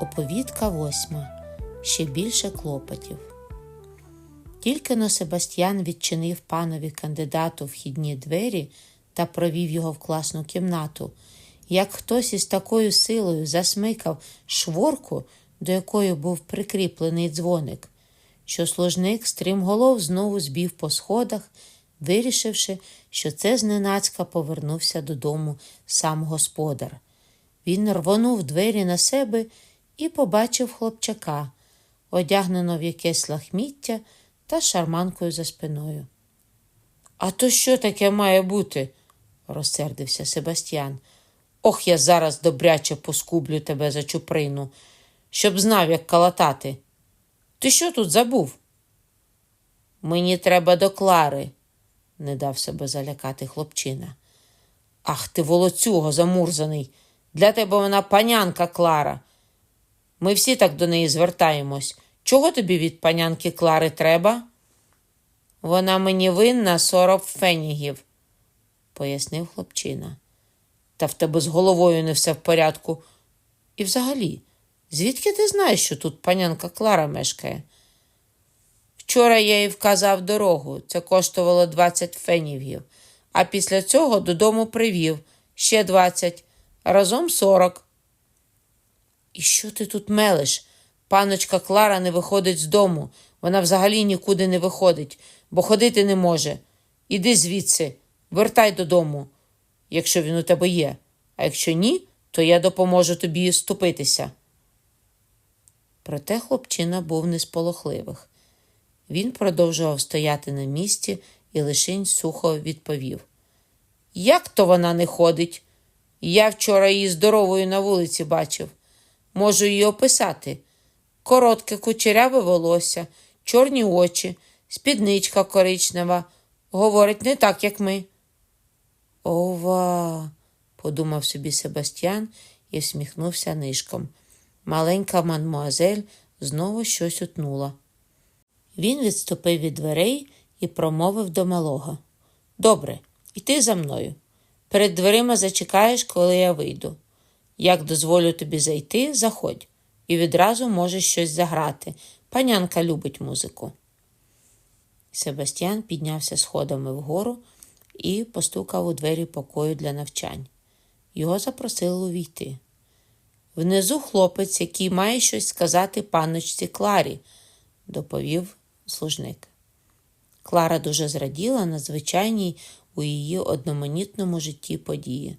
Оповідка восьма. Ще більше клопотів. Тільки но Себастьян відчинив панові кандидату вхідні двері та провів його в класну кімнату, як хтось із такою силою засмикав шворку, до якої був прикріплений дзвоник, що служник стрімголов знову збів по сходах, вирішивши, що це зненацька повернувся додому сам господар. Він рвонув двері на себе і побачив хлопчака, одягнено в якесь лахміття та шарманкою за спиною. А то що таке має бути? розсердився Себастьян. Ох, я зараз добряче поскублю тебе за чуприну, щоб знав, як калатати. Ти що тут забув? Мені треба до Клари, не дав себе залякати хлопчина. Ах ти, волоцюго замурзаний. Для тебе вона панянка Клара. Ми всі так до неї звертаємось. Чого тобі від панянки Клари треба? Вона мені винна сорок фенігів, пояснив хлопчина. Та в тебе з головою не все в порядку. І взагалі, звідки ти знаєш, що тут панянка Клара мешкає? Вчора я їй вказав дорогу, це коштувало 20 фенігів, а після цього додому привів ще 20, разом 40. І що ти тут мелиш? Паночка Клара не виходить з дому. Вона взагалі нікуди не виходить, бо ходити не може. Іди звідси, вертай додому, якщо він у тебе є. А якщо ні, то я допоможу тобі ступитися. Проте хлопчина був не з. Він продовжував стояти на місці і лишень сухо відповів: Як то вона не ходить? Я вчора її здоровою на вулиці бачив. Можу її описати. Коротке кучеряве волосся, чорні очі, спідничка коричнева. Говорить не так, як ми. Ова, подумав собі Себастьян і всміхнувся нишком. Маленька мадмуазель знову щось утнула. Він відступив від дверей і промовив до малого. Добре, іди за мною. Перед дверима зачекаєш, коли я вийду. Як дозволю тобі зайти, заходь, і відразу можеш щось заграти. Панянка любить музику. Себастьян піднявся сходами вгору і постукав у двері покою для навчань. Його запросили увійти. Внизу хлопець, який має щось сказати панночці Кларі, доповів служник. Клара дуже зраділа надзвичайній у її одноманітному житті події.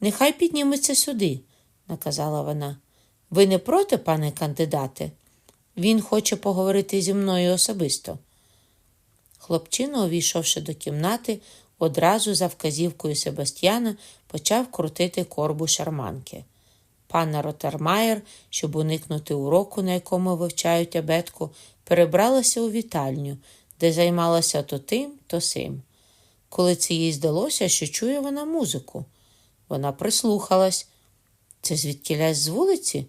Нехай підніметься сюди, наказала вона. Ви не проти, пане кандидате? Він хоче поговорити зі мною особисто. Хлопчина, увійшовши до кімнати, одразу за вказівкою Себастьяна почав крутити корбу шарманки. Панна Ротермаєр, щоб уникнути уроку, на якому вивчають абетку, перебралася у вітальню, де займалася то тим, то сим. Коли це їй здалося, що чує вона музику. Вона прислухалась. Це звідкілясь з вулиці?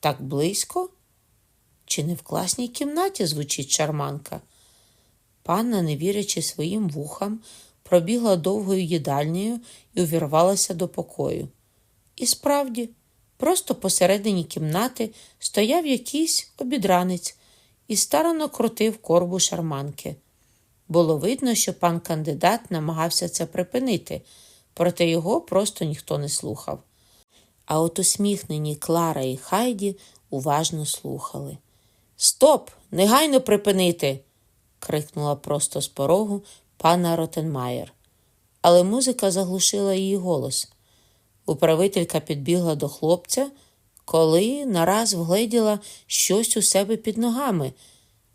Так близько? Чи не в класній кімнаті звучить шарманка? Панна, не вірячи своїм вухам, пробігла довгою їдальнею і увірвалася до покою. І справді, просто посередині кімнати стояв якийсь обідранець і старано крутив корбу шарманки. Було видно, що пан кандидат намагався це припинити, проте його просто ніхто не слухав. А от усміхнені Клара і Хайді уважно слухали. Стоп! Негайно припинити. крикнула просто з порогу пана Ротенмаєр. Але музика заглушила її голос. Управителька підбігла до хлопця, коли нараз вгледіла щось у себе під ногами.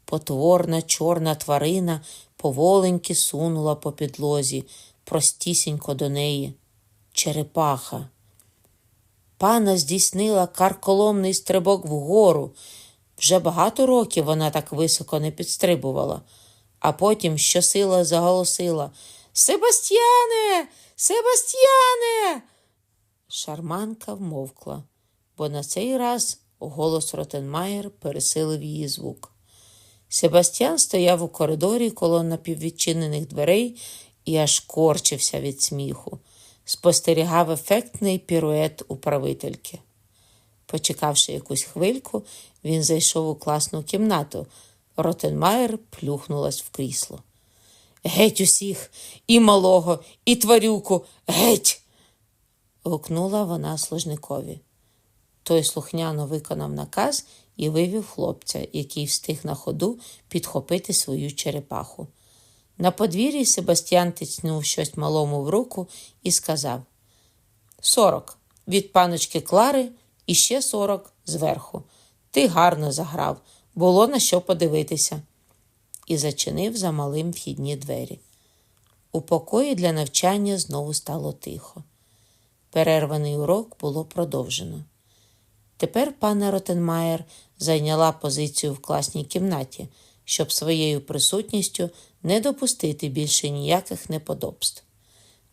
Потворна чорна тварина поволеньки сунула по підлозі, простісінько до неї. Черепаха. Пана здійснила карколомний стрибок вгору. Вже багато років вона так високо не підстрибувала, а потім щосила заголосила Себастьяне, Себастьяне. Шарманка вмовкла, бо на цей раз голос Ротенмаєр пересилив її звук. Себастьян стояв у коридорі коло напіввідчинених дверей і аж корчився від сміху, спостерігав ефектний пірует управительки. Почекавши якусь хвильку, він зайшов у класну кімнату. Ротенмайер плюхнулась в крісло. Геть усіх, і малого, і тварюку, геть. гукнула вона служникові. Той слухняно виконав наказ і вивів хлопця, який встиг на ходу підхопити свою черепаху. На подвір'ї Себастьян тицнув щось малому в руку і сказав: Сорок від паночки Клари і ще сорок зверху. Ти гарно заграв, було на що подивитися. І зачинив за малим вхідні двері. У покої для навчання знову стало тихо. Перерваний урок було продовжено. Тепер пана Ротенмаєр зайняла позицію в класній кімнаті, щоб своєю присутністю не допустити більше ніяких неподобств.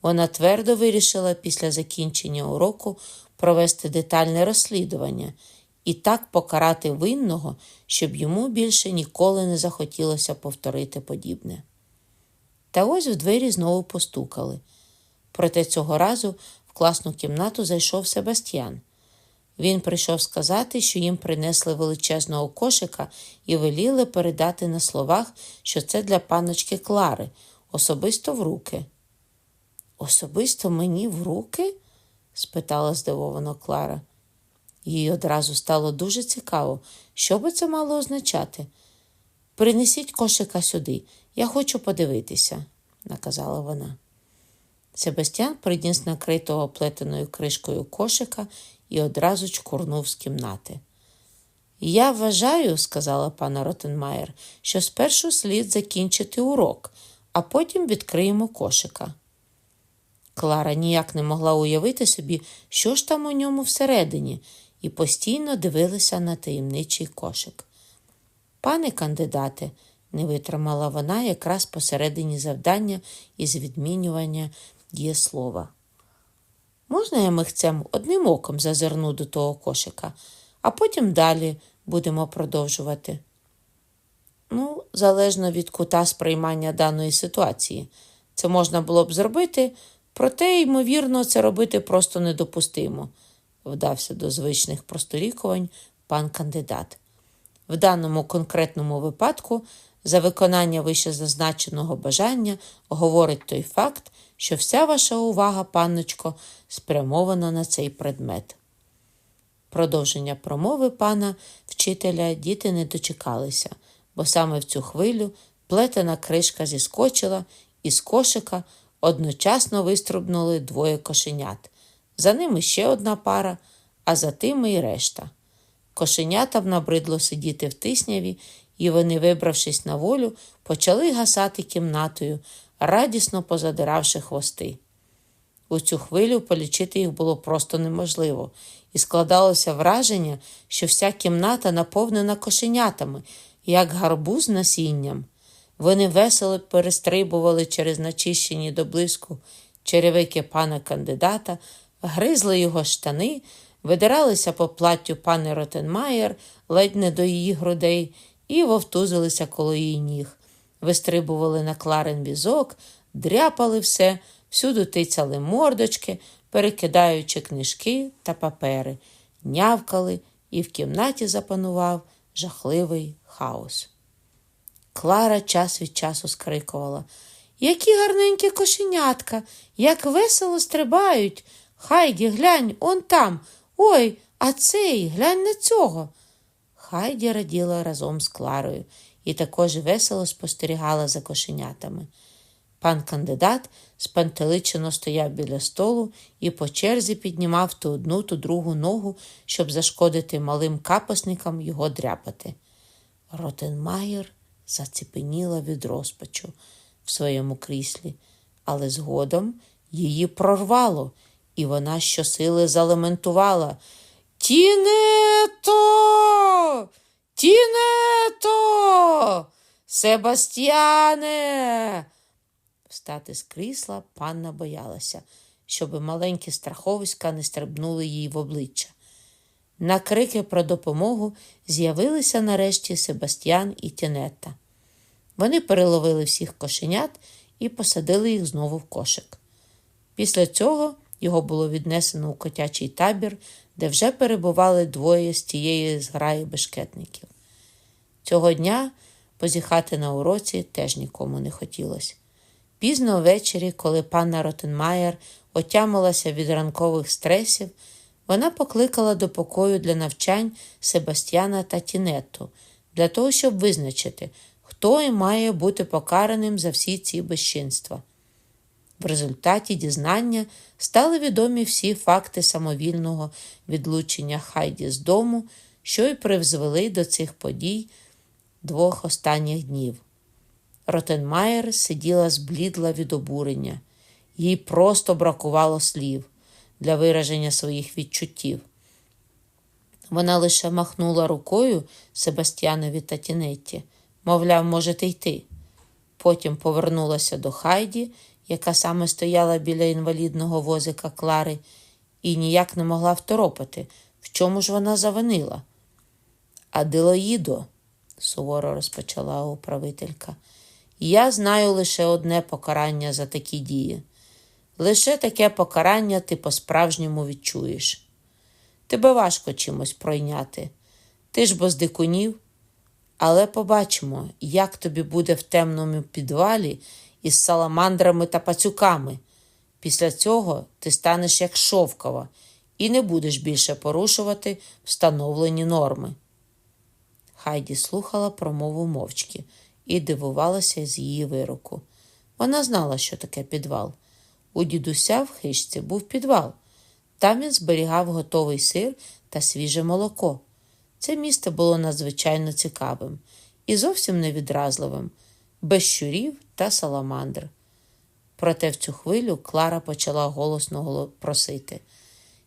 Вона твердо вирішила після закінчення уроку провести детальне розслідування і так покарати винного, щоб йому більше ніколи не захотілося повторити подібне. Та ось в двері знову постукали. Проте цього разу в класну кімнату зайшов Себастьян. Він прийшов сказати, що їм принесли величезного кошика і веліли передати на словах, що це для паночки Клари, особисто в руки. Особисто мені в руки? спитала здивовано Клара. Їй одразу стало дуже цікаво, що би це мало означати. Принесіть кошика сюди, я хочу подивитися, наказала вона. Себастьян приніс накритого плетеною кришкою кошика і одразу чкурнув з кімнати. Я вважаю, сказала пана Ротенмаєр, що спершу слід закінчити урок, а потім відкриємо кошика. Клара ніяк не могла уявити собі, що ж там у ньому всередині, і постійно дивилася на таємничий кошик. Пане кандидате, не витримала вона якраз посередині завдання із відмінювання дієслова. Можна я михцем одним оком зазирну до того кошика, а потім далі будемо продовжувати. Ну, залежно від кута сприймання даної ситуації. Це можна було б зробити, проте, ймовірно, це робити просто недопустимо, вдався до звичних просторікувань пан кандидат. В даному конкретному випадку за виконання вищезазначеного бажання говорить той факт, що вся ваша увага, панночко, спрямована на цей предмет. Продовження промови пана вчителя діти не дочекалися, бо саме в цю хвилю плетена кришка зіскочила, і з кошика одночасно виструбнули двоє кошенят. За ними ще одна пара, а за тими й решта. Кошенятам набридло сидіти в тисняві, і вони, вибравшись на волю, почали гасати кімнатою, радісно позадиравши хвости. У цю хвилю полічити їх було просто неможливо, і складалося враження, що вся кімната наповнена кошенятами, як гарбуз насінням. Вони весело перестрибували через начищені до блиску черевики пана кандидата, гризли його штани, видиралися по платтю пани Ротенмаєр ледь не до її грудей і вовтузилися коло її ніг, вистрибували на кларен візок, дряпали все, всюди тицяли мордочки, перекидаючи книжки та папери, нявкали, і в кімнаті запанував жахливий хаос. Клара час від часу скрикувала. Які гарненькі кошенятка, як весело стрибають. Хайді, глянь, он там. Ой, а цей, глянь на цього. Хайді раділа разом з Кларою і також весело спостерігала за кошенятами. Пан кандидат спантеличено стояв біля столу і по черзі піднімав ту одну, ту другу ногу, щоб зашкодити малим капосникам його дряпати. Ротенмаєр зацепеніла від розпачу в своєму кріслі, але згодом її прорвало, і вона щосили залементувала. Тінето! Тінето! Себастьяне! Встати з крісла панна боялася, щоб маленькі страховиська не стрибнули їй в обличчя. На крики про допомогу з'явилися нарешті Себастьян і Тінетта. Вони переловили всіх кошенят і посадили їх знову в кошик. Після цього його було віднесено у котячий табір, де вже перебували двоє з тієї зграї бешкетників. Цього дня позіхати на уроці теж нікому не хотілося. Пізно ввечері, коли панна Ротенмаєр отямилася від ранкових стресів, вона покликала до покою для навчань Себастьяна та Тінетту для того, щоб визначити, хто і має бути покараним за всі ці безчинства. В результаті дізнання стали відомі всі факти самовільного відлучення Хайді з дому, що й призвели до цих подій двох останніх днів. Ротенмаєр сиділа зблідла від обурення, їй просто бракувало слів для вираження своїх відчуттів. Вона лише махнула рукою Себастьянові та Тінетті, мовляв, можете йти. Потім повернулася до Хайді, яка саме стояла біля інвалідного возика Клари, і ніяк не могла второпати, в чому ж вона завинила. Аделоїдо, суворо розпочала управителька, я знаю лише одне покарання за такі дії. Лише таке покарання ти по-справжньому відчуєш. Тебе важко чимось пройняти. Ти ж бо з дикунів. Але побачимо, як тобі буде в темному підвалі із саламандрами та пацюками. Після цього ти станеш як шовкова і не будеш більше порушувати встановлені норми. Хайді слухала промову мовчки і дивувалася з її вироку. Вона знала, що таке підвал. У дідуся в хижці був підвал. Там він зберігав готовий сир та свіже молоко. Це місце було надзвичайно цікавим і зовсім невідразливим, без щурів та саламандр. Проте в цю хвилю Клара почала голосно просити.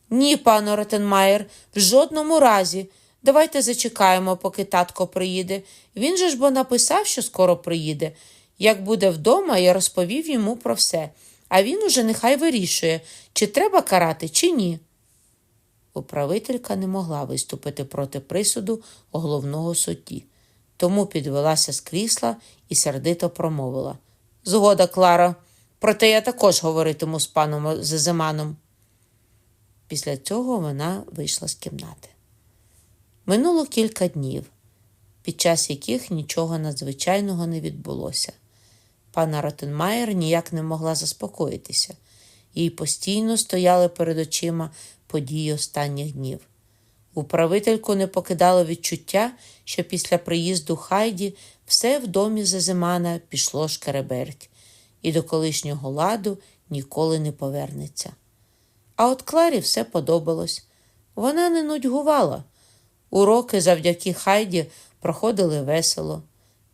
Ні, пане Ротенмаєр, в жодному разі. Давайте зачекаємо, поки татко приїде. Він же ж бо написав, що скоро приїде. Як буде вдома, я розповів йому про все, а він уже нехай вирішує, чи треба карати, чи ні. Управителька не могла виступити проти присуду головного судді, тому підвелася з крісла і сердито промовила Згода, Клара, проте я також говоритиму з паном Зезиманом. Після цього вона вийшла з кімнати. Минуло кілька днів, під час яких нічого надзвичайного не відбулося. Пана Ротенмаєр ніяк не могла заспокоїтися, їй постійно стояли перед очима події останніх днів. Управительку не покидало відчуття, що після приїзду Хайді все в домі Зазимана пішло шкереберть, і до колишнього ладу ніколи не повернеться. А от Кларі все подобалось. Вона не нудьгувала. Уроки завдяки Хайді проходили весело.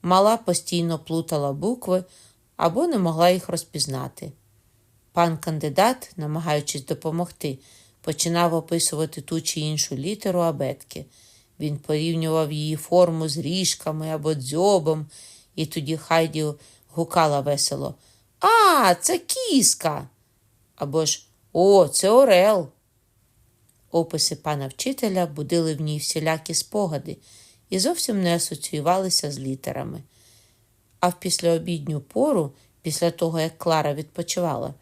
Мала постійно плутала букви або не могла їх розпізнати. Пан кандидат, намагаючись допомогти, починав описувати ту чи іншу літеру абетки. Він порівнював її форму з ріжками або дзьобом, і тоді Хайді гукала весело А, це кіска! Або ж О, це Орел. Описи пана вчителя будили в ній всілякі спогади і зовсім не асоціювалися з літерами. А в післяобідню пору, після того, як Клара відпочивала,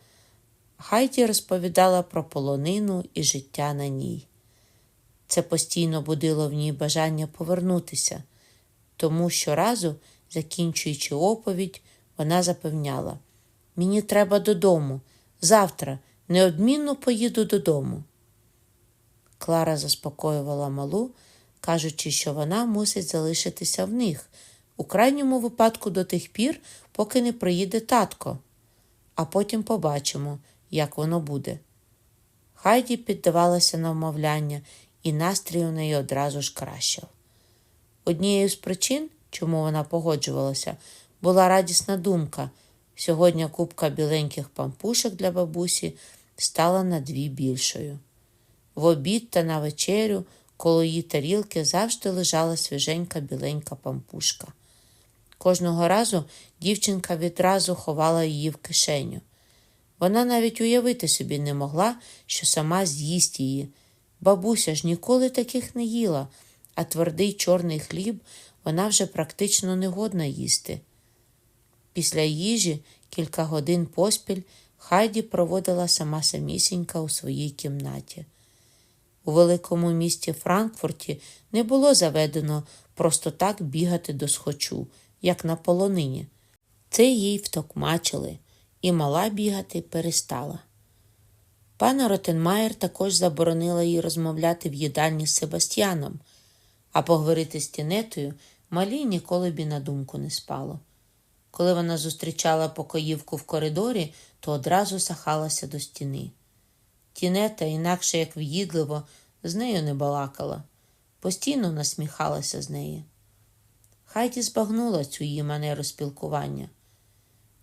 Хайді розповідала про полонину і життя на ній. Це постійно будило в ній бажання повернутися, тому щоразу, закінчуючи оповідь, вона запевняла: Мені треба додому, завтра неодмінно поїду додому. Клара заспокоювала малу, кажучи, що вона мусить залишитися в них, у крайньому випадку до тих пір, поки не приїде татко, а потім побачимо, як воно буде. Хайді піддавалася на вмовляння, і настрій у неї одразу ж кращав. Однією з причин, чому вона погоджувалася, була радісна думка. Сьогодні купка біленьких пампушок для бабусі стала на дві більшою. В обід та на вечерю коло її тарілки завжди лежала свіженька біленька пампушка. Кожного разу дівчинка відразу ховала її в кишеню. Вона навіть уявити собі не могла, що сама з'їсть її. Бабуся ж ніколи таких не їла, а твердий чорний хліб вона вже практично не годна їсти. Після їжі кілька годин поспіль Хайді проводила сама самісінька у своїй кімнаті. У великому місті Франкфурті не було заведено просто так бігати до схочу, як на полонині. Це їй втокмачили, і мала бігати перестала. Пана Ротенмаєр також заборонила їй розмовляти в їдальні з Себастьяном, а поговорити з Тінетою малій ніколи б і на думку не спало. Коли вона зустрічала покоївку в коридорі, то одразу сахалася до стіни. Тінета, інакше як в'їдливо, з нею не балакала, постійно насміхалася з неї. Хайді збагнула цю її манеру спілкування.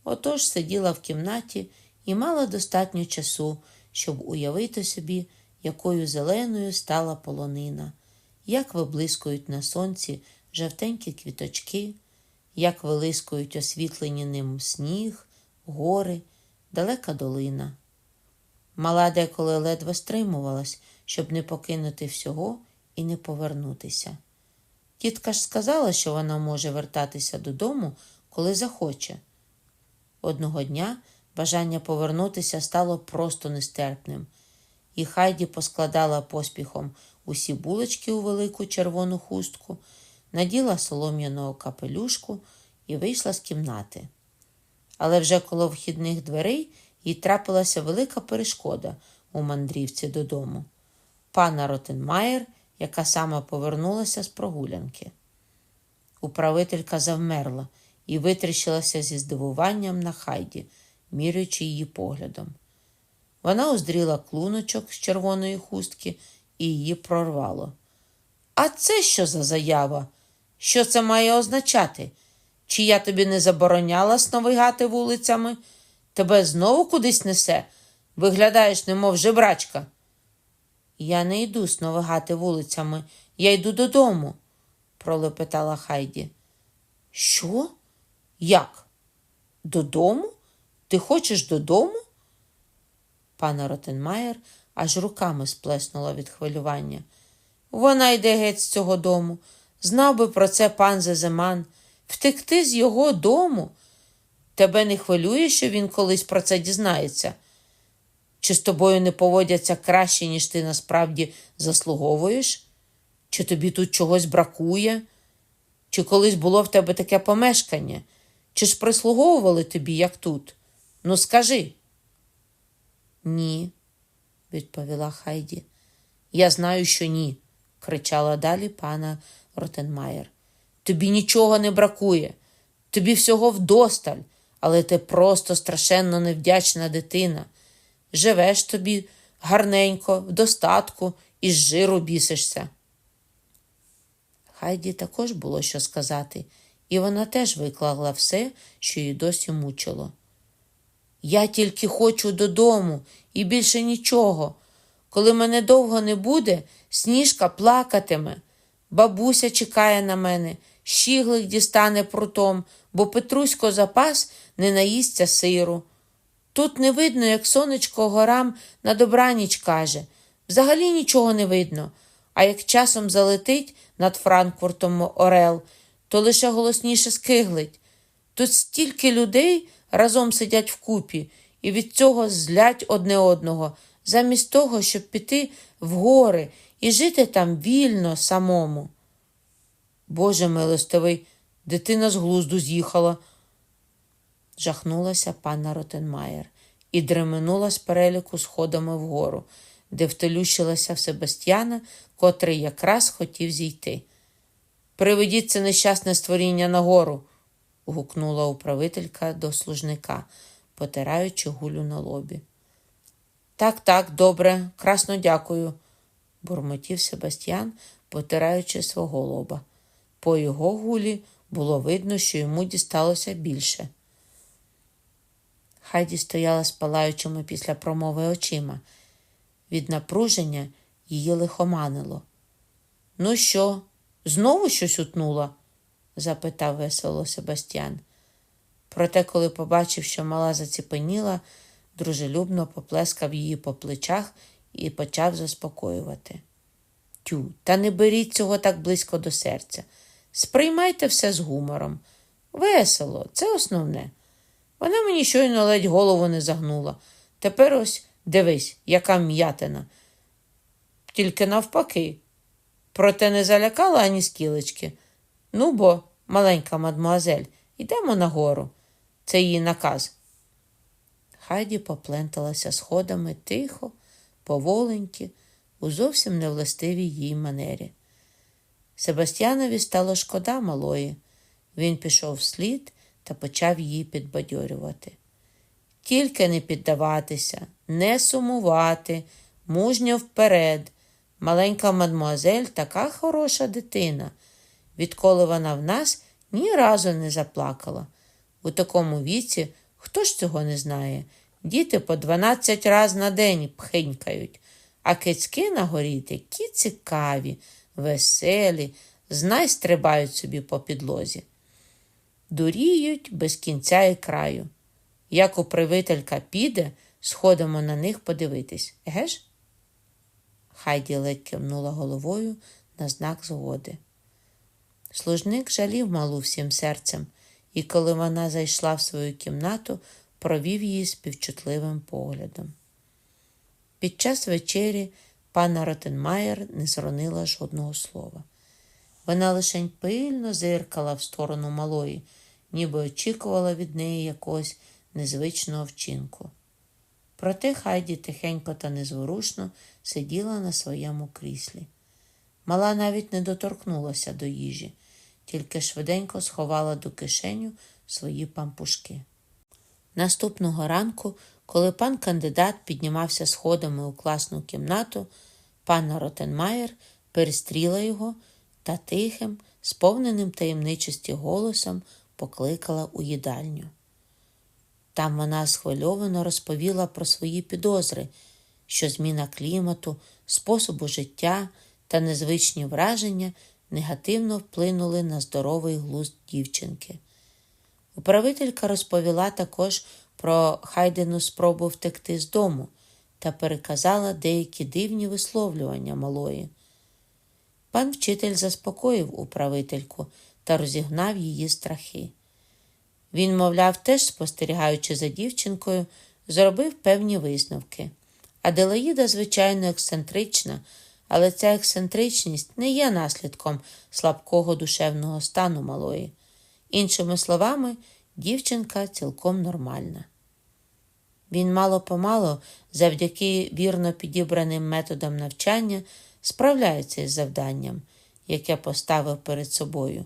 Отож сиділа в кімнаті і мала достатньо часу, щоб уявити собі, якою зеленою стала полонина, як виблискують на сонці жовтенькі квіточки, як вилискують освітлені ним сніг, гори, далека долина. Мала деколи ледве стримувалась, щоб не покинути всього і не повернутися. Тітка ж сказала, що вона може вертатися додому, коли захоче. Одного дня бажання повернутися стало просто нестерпним, і Хайді поскладала поспіхом усі булочки у велику червону хустку, наділа солом'яного капелюшку і вийшла з кімнати. Але вже коло вхідних дверей їй трапилася велика перешкода у мандрівці додому. Пана Ротенмаєр, яка сама повернулася з прогулянки. Управителька завмерла і витріщилася зі здивуванням на хайді, міряючи її поглядом. Вона уздріла клуночок з червоної хустки і її прорвало. А це що за заява? Що це має означати? Чи я тобі не забороняла сновигати вулицями? Тебе знову кудись несе? Виглядаєш, немов жебрачка. Я не йду сновигати вулицями, я йду додому, пролепетала Хайді. Що? Як? Додому? Ти хочеш додому? Пана Ротенмаєр аж руками сплеснула від хвилювання. Вона йде геть з цього дому. Знав би про це пан Зеземан. Втекти з його дому. Тебе не хвилює, що він колись про це дізнається? Чи з тобою не поводяться краще, ніж ти насправді заслуговуєш? Чи тобі тут чогось бракує? Чи колись було в тебе таке помешкання? Чи ж прислуговували тобі, як тут? Ну, скажи. Ні, відповіла Хайді. Я знаю, що ні, кричала далі пана Ротенмаєр. Тобі нічого не бракує, тобі всього вдосталь, але ти просто страшенно невдячна дитина. Живеш тобі гарненько, в достатку і з жиру бісишся. Хайді також було що сказати, і вона теж виклала все, що її досі мучило. Я тільки хочу додому і більше нічого. Коли мене довго не буде, сніжка плакатиме. Бабуся чекає на мене, щіглик дістане прутом, бо Петрусько запас не наїсться сиру. Тут не видно, як сонечко горам на добраніч каже. Взагалі нічого не видно, а як часом залетить над Франкфуртом Орел, то лише голосніше скиглить. Тут стільки людей разом сидять вкупі і від цього злять одне одного, замість того, щоб піти в гори і жити там вільно самому. Боже милостивий, дитина з глузду з'їхала, жахнулася панна Ротенмаєр і дременула з переліку сходами вгору, де втелющилася в Себастьяна, котрий якраз хотів зійти. Приведіть це нещасне створіння нагору, гукнула управителька до служника, потираючи гулю на лобі. Так, так, добре, красно дякую, бурмотів Себастьян, потираючи свого лоба. По його гулі було видно, що йому дісталося більше. Хайді стояла з палаючими після промови очима. Від напруження її лихоманило. Ну що, знову щось утнула? запитав весело Себастьян. Проте, коли побачив, що мала заціпеніла, дружелюбно поплескав її по плечах і почав заспокоювати. Тю, та не беріть цього так близько до серця. Сприймайте все з гумором. Весело, це основне. Вона мені щойно ледь голову не загнула. Тепер ось дивись, яка м'ятина. тільки навпаки. Проте не залякала ані скілечки. Ну бо, маленька мадмуазель, йдемо нагору. Це її наказ. Хайді попленталася сходами тихо, поволеньки, у зовсім невластивій їй манері. Себастьянові стало шкода малої. Він пішов вслід та почав її підбадьорювати. Тільки не піддаватися, не сумувати, мужньо вперед. Маленька мадмуазель така хороша дитина. Відколи вона в нас ні разу не заплакала. У такому віці хто ж цього не знає? Діти по 12 раз на день пхинькають, а кицьки на горі такі цікаві, веселі, знай стрибають собі по підлозі. Дуріють без кінця і краю. Як управителька піде, сходимо на них подивитись, еге ж? Хайді ледь кивнула головою на знак згоди. Служник жалів малу всім серцем, і коли вона зайшла в свою кімнату, провів її співчутливим поглядом. Під час вечері пана Ротенмаєр не зронила жодного слова. Вона лише пильно зиркала в сторону малої, ніби очікувала від неї якогось незвичного вчинку. Проте Хайді тихенько та незворушно сиділа на своєму кріслі. Мала навіть не доторкнулася до їжі, тільки швиденько сховала до кишеню свої пампушки. Наступного ранку, коли пан кандидат піднімався сходами у класну кімнату, панна Ротенмаєр перестріла його та тихим, сповненим таємничості голосом покликала у їдальню. Там вона схвильовано розповіла про свої підозри, що зміна клімату, способу життя та незвичні враження негативно вплинули на здоровий глузд дівчинки. Управителька розповіла також про Хайдену спробу втекти з дому та переказала деякі дивні висловлювання малої. Пан вчитель заспокоїв управительку та розігнав її страхи. Він, мовляв, теж, спостерігаючи за дівчинкою, зробив певні висновки. Аделаїда, звичайно, ексцентрична, але ця ексцентричність не є наслідком слабкого душевного стану малої. Іншими словами, дівчинка цілком нормальна. Він мало помалу, завдяки вірно підібраним методам навчання, справляється із завданням, яке поставив перед собою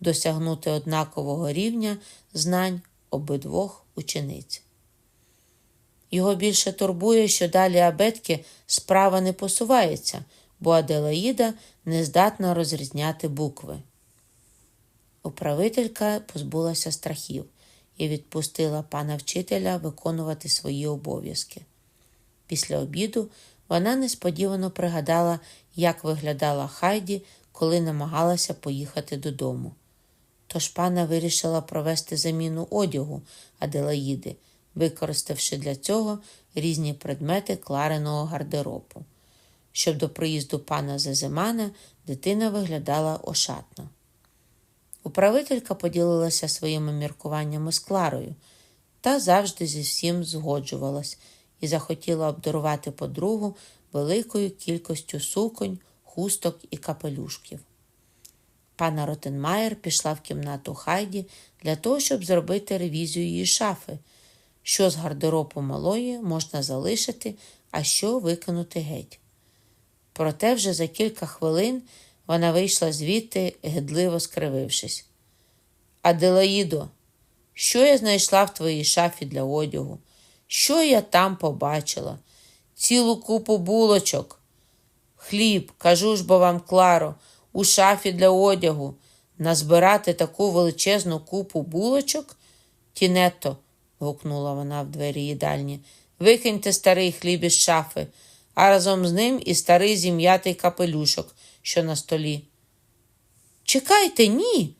досягнути однакового рівня знань обидвох учениць. Його більше турбує, що далі абетки справа не посувається, бо Аделаїда не здатна розрізняти букви. Управителька позбулася страхів і відпустила пана вчителя виконувати свої обов'язки. Після обіду вона несподівано пригадала, як виглядала Хайді, коли намагалася поїхати додому. Тож пана вирішила провести заміну одягу Аделаїди, використавши для цього різні предмети клареного гардеробу. Щоб до приїзду пана Зазимана дитина виглядала ошатно. Управителька поділилася своїми міркуваннями з Кларою та завжди зі всім згоджувалась і захотіла обдарувати подругу великою кількістю суконь, хусток і капелюшків. Пана Ротенмаєр пішла в кімнату Хайді для того, щоб зробити ревізію її шафи, що з гардеробу малої можна залишити, а що викинути геть. Проте вже за кілька хвилин вона вийшла звідти, гидливо скривившись. Аделаїдо, що я знайшла в твоїй шафі для одягу? Що я там побачила? Цілу купу булочок. Хліб, кажу ж бо вам, Кларо, у шафі для одягу. Назбирати таку величезну купу булочок? Тінетто, гукнула вона в двері їдальні, викиньте старий хліб із шафи, а разом з ним і старий зім'ятий капелюшок, що на столі. Чекайте, ні.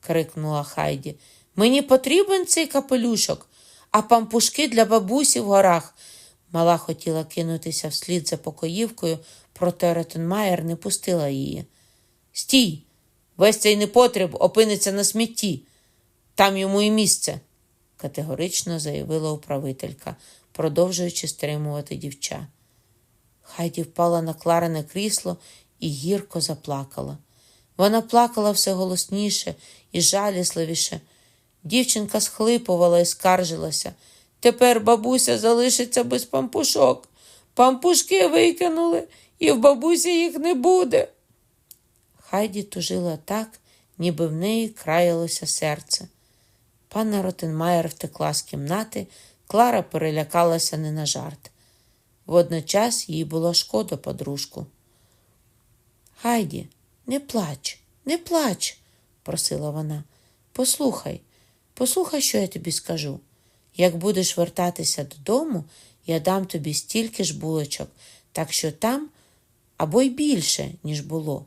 крикнула Хайді. Мені потрібен цей капелюшок, а пампушки для бабусі в горах. Мала хотіла кинутися вслід за покоївкою, проте Ротенмаєр не пустила її. Стій! Весь цей непотріб опиниться на смітті. Там йому і місце, категорично заявила управителька, продовжуючи стримувати дівча. Хайді впала на Кларине крісло і гірко заплакала. Вона плакала все голосніше і жалісливіше. Дівчинка схлипувала і скаржилася. Тепер бабуся залишиться без пампушок. Пампушки викинули, і в бабусі їх не буде. Хайді тужила так, ніби в неї краялося серце. Панна Ротенмаєр втекла з кімнати, Клара перелякалася не на жарт. Водночас їй було шкода подружку. Хайді, не плач, не плач, просила вона. Послухай, послухай, що я тобі скажу. Як будеш вертатися додому, я дам тобі стільки ж булочок, так що там або й більше, ніж було.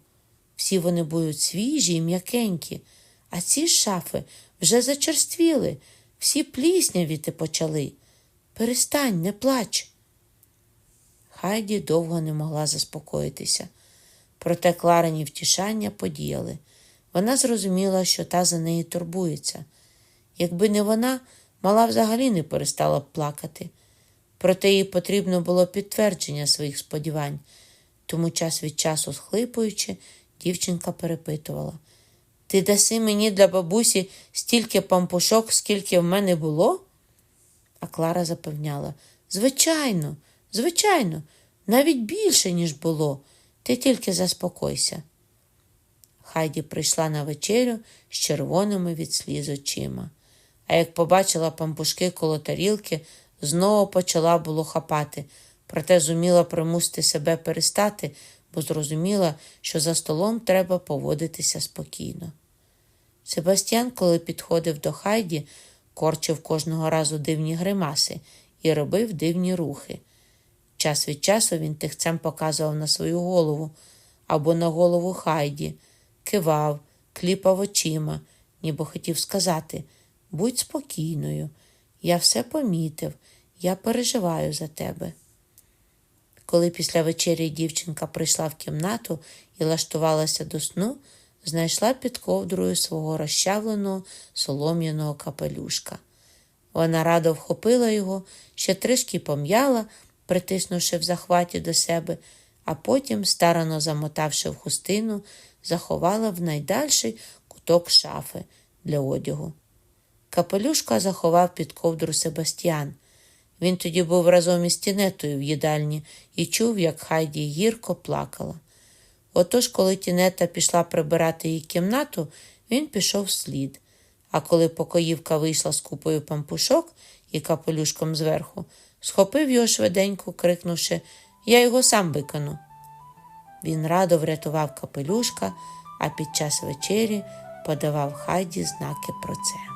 Всі вони будуть свіжі і м'якенькі, а ці шафи вже зачерствіли, всі пліснявіти почали. Перестань, не плач. Хайді довго не могла заспокоїтися. Проте Кларині втішання подіяли. Вона зрозуміла, що та за неї турбується. Якби не вона, мала взагалі не перестала б плакати. Проте їй потрібно було підтвердження своїх сподівань, тому час від часу, схлипуючи, дівчинка перепитувала Ти даси мені для бабусі стільки пампушок, скільки в мене було? А Клара запевняла Звичайно, звичайно, навіть більше, ніж було. Ти тільки заспокойся. Хайді прийшла на вечерю з червоними від сліз очима, а як побачила пампушки коло тарілки, знову почала було хапати, проте зуміла примусити себе перестати, бо зрозуміла, що за столом треба поводитися спокійно. Себастьян, коли підходив до Хайді, корчив кожного разу дивні гримаси і робив дивні рухи. Час від часу він тихцем показував на свою голову або на голову Хайді, кивав, кліпав очима, ніби хотів сказати будь спокійною, я все помітив, я переживаю за тебе. Коли після вечері дівчинка прийшла в кімнату і лаштувалася до сну, знайшла під ковдрою свого розчавленого солом'яного капелюшка. Вона радо вхопила його, ще трішки пом'яла, притиснувши в захваті до себе, а потім, старано замотавши в хустину, заховала в найдальший куток шафи для одягу. Капелюшка заховав під ковдру Себастьян. Він тоді був разом із тінетою в їдальні і чув, як Хайді гірко плакала. Отож, коли тінета пішла прибирати її кімнату, він пішов слід. А коли покоївка вийшла з купою пампушок і капелюшком зверху, схопив його швиденько, крикнувши Я його сам викону. Він радо врятував капелюшка, а під час вечері подавав Хайді знаки про це.